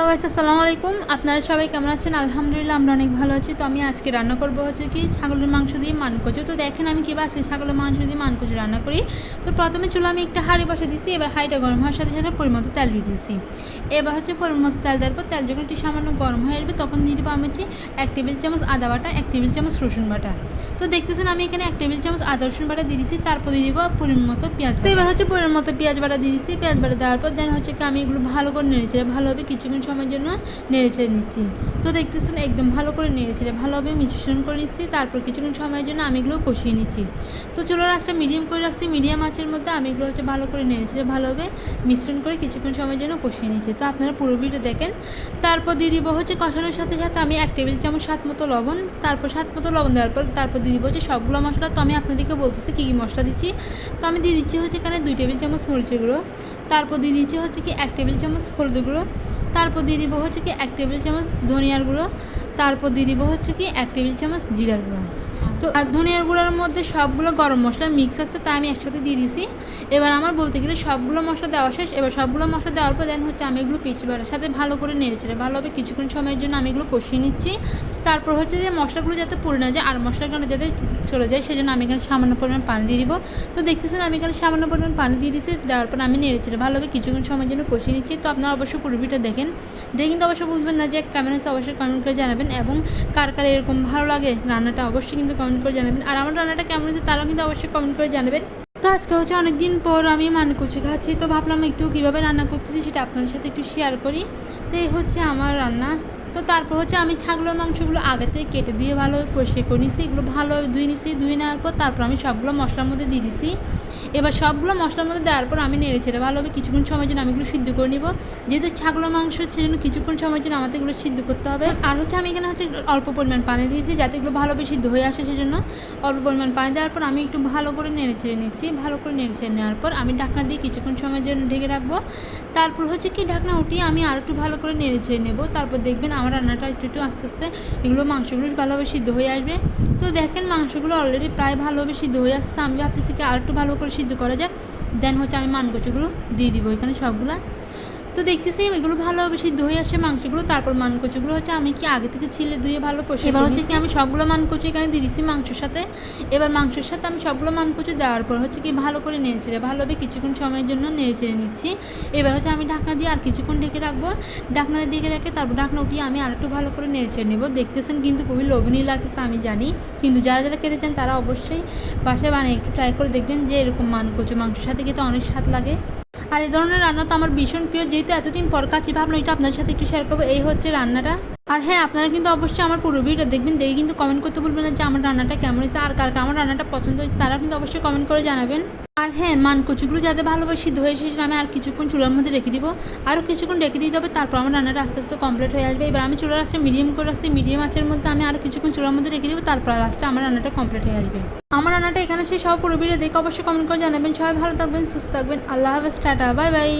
Hello guys আসসালামু আলাইকুম আপনারা সবাই কেমন আছেন? আলহামদুলিল্লাহ, আমরা অনেক ভালো আছি। তো আমি আজকে রান্না করব হচ্ছে কি, ছাগলের মাংস দিয়ে মানকচু। তো দেখেন আমি কীভাবে আজকে ছাগলের মাংস দিয়ে মানকচু রান্না করি। তো প্রথমে চুলো আমি একটা হাঁড়ি বসে দিছি, এবার হাঁড়িটা গরম হওয়ার সাথে সাথে পরিমতো তেল দিয়ে দিয়েছি এবার হচ্ছে পরিমতো তেল দেওয়ার পর তেল যখন একটু সামান্য গরম হয়ে আসবে, তখন দিয়ে দেবো আমি হচ্ছে এক টেবিল চামচ আদা বাটা, এক টেবিল চামচ রসুন বাটা। তো দেখতেছেন আমি এখানে এক টেবিল চামচ আদা, রসুন বাটা দিয়ে দিয়েছি তারপর দিয়ে দিব পরিমাণ মতো পেঁয়াজ তো এবার হচ্ছে পরিমাণ মতো পেঁয়াজ বাটা দিয়ে দিয়েছি পেঁয়াজ বাটা দেওয়ার পর দেন হচ্ছে কি আমি এগুলো ভালো করে নেড়েছি ভালোভাবে কিছুক্ষণ সময়ের জন্য নেড়ে ছেড়ে নিচ্ছি। তো দেখতেছেন একদম ভালো করে নেড়ে ছেড়ে ভালোভাবে মিশ্রণ করে নিচ্ছি, তারপর কিছুক্ষণ সময়ের জন্য আমি এগুলো কষিয়ে নিচ্ছি। তো চুলোর আঁচটা মিডিয়াম করে রাখছি মিডিয়াম আঁচের মধ্যে আমি এগুলো হচ্ছে ভালো করে নেড়ে ছেড়ে ভালোভাবে মিশ্রণ করে কিছুক্ষণ সময়ের জন্য কষিয়ে নিচ্ছি। তো আপনারা পুরো ভিডিও দেখেন। তারপর দিয়ে দিব হচ্ছে কষানোর সাথে সাথে আমি এক টেবিল চামচ সাত মতো লবণ, তারপর সাত মতো লবণ দেওয়ার পর তারপর দিয়ে দিব হচ্ছে সবগুলো মশলা। তো আমি আপনাদেরকে বলতেছি কী কী মশলা দিচ্ছি। তো আমি দিয়ে দিচ্ছি হচ্ছে এখানে দুই টেবিল চামচ মরিচের গুঁড়ো, তারপর দিয়ে দিচ্ছি হচ্ছে কি এক টেবিল চামচ হলুদ গুঁড়ো তারপর দিয়ে দিব হচ্ছে কি এক টেবিল চামচ ধনিয়ার গুঁড়ো। তারপর দিয়ে দিব হচ্ছে কি এক টেবিল চামচ জিরার গুঁড়ো। তো আর ধনিয়ার গুঁড়ার মধ্যে সবগুলো গরম মশলা মিক্স আছে, তা আমি একসাথে দিয়ে দিছি। এবার আমার বলতে গেলে সবগুলো মশলা দেওয়া শেষ। এবার সবগুলো মশলা দেওয়ার পর দেন হচ্ছে আমি এগুলো পিছিয়ে বাড়ার সাথে ভালো করে নেড়েছে ভালোভাবে কিছুক্ষণ সময়ের জন্য আমি এগুলো কষিয়ে নিচ্ছি। তারপর হচ্ছে যে মশলাগুলো যাতে পড়ে না যায়, আর মশলাগুলো যাতে চলে যায়, সেজন্য আমি এখানে সামান্য পরিমাণ পানি দিয়ে দিব। তো দেখতেছেন আমি এখানে সামান্য পরিমাণ পানি দিয়ে দিয়েছি দেওয়ার পর আমি নেড়েছি ভালোভাবে কিছুক্ষণ সময়ের জন্য কষিয়ে নিচ্ছি। তো আপনারা অবশ্যই পুরোপিটা দেখেন, দেখে কিন্তু অবশ্যই বুঝবেন না যে কেমন হচ্ছে অবশ্যই কমেন্ট করে জানাবেন এবং কার কার এরকম ভালো লাগে রান্নাটা অবশ্যই কিন্তু কমেন্ট করে জানাবেন। আর আমার রান্নাটা কেমন হচ্ছে তারাও কিন্তু অবশ্যই কমেন্ট করে জানাবেন। তো আজকে হচ্ছে অনেক দিন পর আমি মানকুচি খাচ্ছি, তো ভাবলাম একটু কীভাবে রান্না করতেছি সেটা আপনাদের সাথে একটু শেয়ার করি। তো এই হচ্ছে আমার রান্না। তো তারপর হচ্ছে আমি ছাগলের মাংসগুলো আগে থেকে কেটে দিয়ে ভালোভাবে পরিষ্কার করে নিছি। এগুলো ভালোভাবে ধুয়ে নিছি, ধুয়ে নেওয়ার পর তারপর আমি সবগুলো মশলার মধ্যে দিয়ে দিছি। এবার সবগুলো মশলার মধ্যে দেওয়ার পর আমি নেড়ে ছেড়ে ভালোভাবে কিছুক্ষণ সময়ের জন্য আমি এগুলো সিদ্ধ করে নিব। যেহেতু ছাগলের মাংস সেজন্য কিছুক্ষণ সময়ের জন্য আমাদের এগুলো সিদ্ধ করতে হবে। আর হচ্ছে আমি এখানে হচ্ছে অল্প পরিমাণ পানি দিয়েছি যাতে এগুলো ভালোভাবে সিদ্ধ হয়ে আসে সেজন্য অল্প পরিমাণ পানি দেওয়ার পর আমি একটু ভালো করে নেড়ে ছেড়ে নিচ্ছি। ভালো করে নেড়ে ছেড়ে নেওয়ার পর আমি ঢাকনা দিয়ে কিছুক্ষণ সময়ের জন্য ঢেকে রাখব। তারপর হচ্ছে কি ঢাকনা উঠিয়ে আমি আর একটু ভালো করে নেড়ে ছেড়ে নেব। তারপর দেখবেন আমার রান্নাটা একটু একটু আস্তে আস্তে এগুলো মাংসগুলো ভালোভাবে সিদ্ধ হয়ে আসবে। তো দেখেন মাংসগুলো অলরেডি প্রায় ভালোভাবে সিদ্ধ হয়ে আসছে। আমি ভাবতেছি কি আর একটু ভালো করে সিদ্ধ করা যাক। দেন হচ্ছে আমি মানকচুগুলো দিয়ে দিব। এখানে সবগুলা তো দেখতেছি এগুলো ভালোভাবে সিদ্ধ হয়ে আসে মাংসগুলো তারপর মানকচুগুলো হচ্ছে আমি কি আগে থেকে ছিলে ধুয়ে ভালো পরিষ্কার এবার হচ্ছে কি আমি সবগুলো মানকচু এখানে দিয়ে দিছি মাংসের সাথে। এবার মাংসের সাথে আমি সবগুলো মানকচু দেওয়ার পর হচ্ছে কি ভালো করে নেড়ে ছেড়ে ভালোভাবে কিছুক্ষণ সময়ের জন্য নেড়ে ছেড়ে নিচ্ছি। এবার হচ্ছে আমি ঢাকনা দিয়ে আর কিছুক্ষণ ঢেকে রাখব। ঢাকনা দিয়ে রেখে তারপর ঢাকনা উঠিয়ে আমি আর একটু ভালো করে নেড়ে ছেড়ে নেব। দেখতেছেন কিন্তু খুবই লোভনীয় লাগতেছে আমি জানি। কিন্তু যারা যারা খেতে চান তারা অবশ্যই বাসায় বানিয়ে একটু ট্রাই করে দেখবেন যে এরকম মানকচু মাংসের সাথে খেতে অনেক স্বাদ লাগে। আর এই ধরনের রান্না তো আমার ভীষণ প্রিয়, যেহেতু এতদিন পর কাছি ভাবলাম এটা আপনার সাথে একটু শেয়ার করব। এই হচ্ছে রান্নাটা। আর হ্যাঁ আপনারা কিন্তু অবশ্যই আমার পুরো ভিডিও দেখবেন, দেখে কিন্তু কমেন্ট করতে বলবেন না যে আমার রান্নাটা কেমন হয়েছে, আর কার আমার রান্নাটা পছন্দ হয়েছে তারা কিন্তু অবশ্যই কমেন্ট করে জানাবেন। আর হ্যাঁ মানকচুগুলো যাতে ভালোভাবে সিদ্ধ হয়ে এসেছে আমি আর কিছুক্ষণ চুলার মধ্যে রেখে দিব। আরও কিছুক্ষণ রেখে দিতে হবে, তারপর আমার রান্নাটা আস্তে আস্তে কমপ্লিট হয়ে আসবে। এবার আমি চুলার আঁচটা মিডিয়াম করে আসছি মিডিয়াম আঁচের মধ্যে আমি আরও কিছুক্ষণ চুলার মধ্যে রেখে দিব, তারপর লাস্টে আমার রান্নাটা কমপ্লিট হয়ে আসবে। আমার রান্নাটা এখানে সেই সব পুরো ভিডিও দেখে অবশ্যই কমেন্ট করে জানাবেন। সবাই ভালো থাকবেন, সুস্থ থাকবেন। আল্লাহ হাফেজ, টাটা বাই বাই